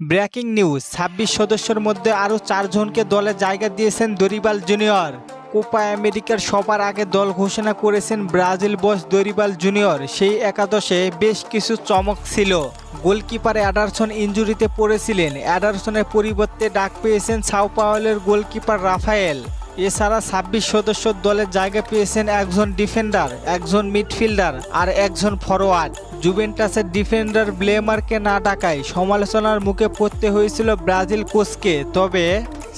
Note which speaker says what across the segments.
Speaker 1: Breaking news, ছাব্বিশ সদস্যের মধ্যে আরও চারজনকে দলে জায়গা দিয়েছেন দরিবাল জুনিয়র। কোপা আমেরিকার সবার আগে দল ঘোষণা করেছেন ব্রাজিল বস দরিবাল জুনিয়র। সেই একাদশে বেশ কিছু চমক ছিল। গোলকিপার অ্যাডারসন ইঞ্জুরিতে পড়েছিলেন। অ্যাডারসনের পরিবর্তে ডাক পেয়েছেন সাও পাওয়েলের গোলকিপার রাফায়েল। এছাড়া ছাব্বিশ সদস্যর দলে জায়গা পেয়েছেন একজন ডিফেন্ডার, একজন মিডফিল্ডার আর একজন ফরোয়ার্ড। জুভেন্টাসের ডিফেন্ডার ব্লেমারকে না ডাকায় সমালোচনার মুখে পড়তে হয়েছিল ব্রাজিল কোচকে তবে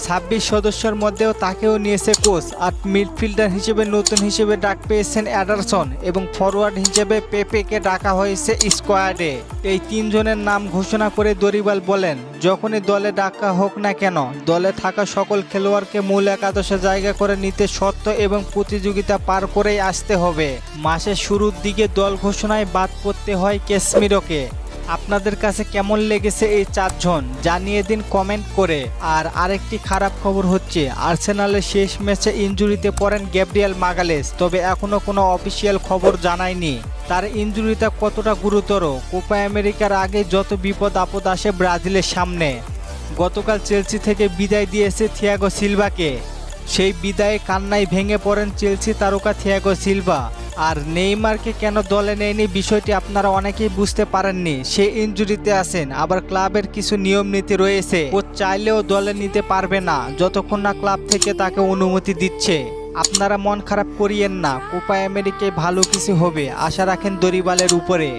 Speaker 1: ছাব্বিশ সদস্যের মধ্যেও তাকেও নিয়েছে কোচ। আর মিডফিল্ডার হিসেবে নতুন হিসেবে ডাক পেয়েছেন অ্যাডারসন এবং ফরওয়ার্ড হিসেবে পেপেকে ডাকা হয়েছে স্কোয়াডে। এই তিনজনের নাম ঘোষণা করে দরিবাল বলেন, যখনই দলে ডাকা হোক না কেন, দলে থাকা সকল খেলোয়াড়কে মূল একাদশে জায়গা করে নিতে সত্য এবং প্রতিযোগিতা পার করেই আসতে হবে। মাসের শুরুর দিকে দল ঘোষণায় বাদ পড়তে হয় কেসমিরোকে আপনাদের কাছে কেমন লেগেছে এই চারজন জানিয়ে দিন কমেন্ট করে। আর আরেকটি খারাপ খবর হচ্ছে, আর্সেনালের শেষ ম্যাচে ইনজুরিতে পড়েন গ্যাব্রিয়েল মাগালেস, তবে এখনও কোনো অফিসিয়াল খবর জানায়নি। তার ইনজুরিটা কতটা গুরুতর? কোপা আমেরিকার আগে যত বিপদ আপদ আসে ব্রাজিলের সামনে। গতকাল চেলসি থেকে বিদায় দিয়েছে থিয়াগো সিলভাকে। সেই বিদায়ে কান্নায় ভেঙে পড়েন চেলসি তারকা থিয়াগো সিলভা। আর নেইমারকে কেন দলে নেয়নি বিষয়টি আপনারা অনেকেই বুঝতে পারেননি। সে ইঞ্জুরিতে আছেন, আবার ক্লাবের কিছু নিয়ম নীতি রয়েছে। ও চাইলেও দলে নিতে পারবে না, যতক্ষণ না ক্লাব থেকে তাকে অনুমতি দিচ্ছে। আপনারা মন খারাপ করিয়েন না, কোপা আমেরিকায় ভালো কিছু হবে, আশা রাখেন দরিবালের উপরে।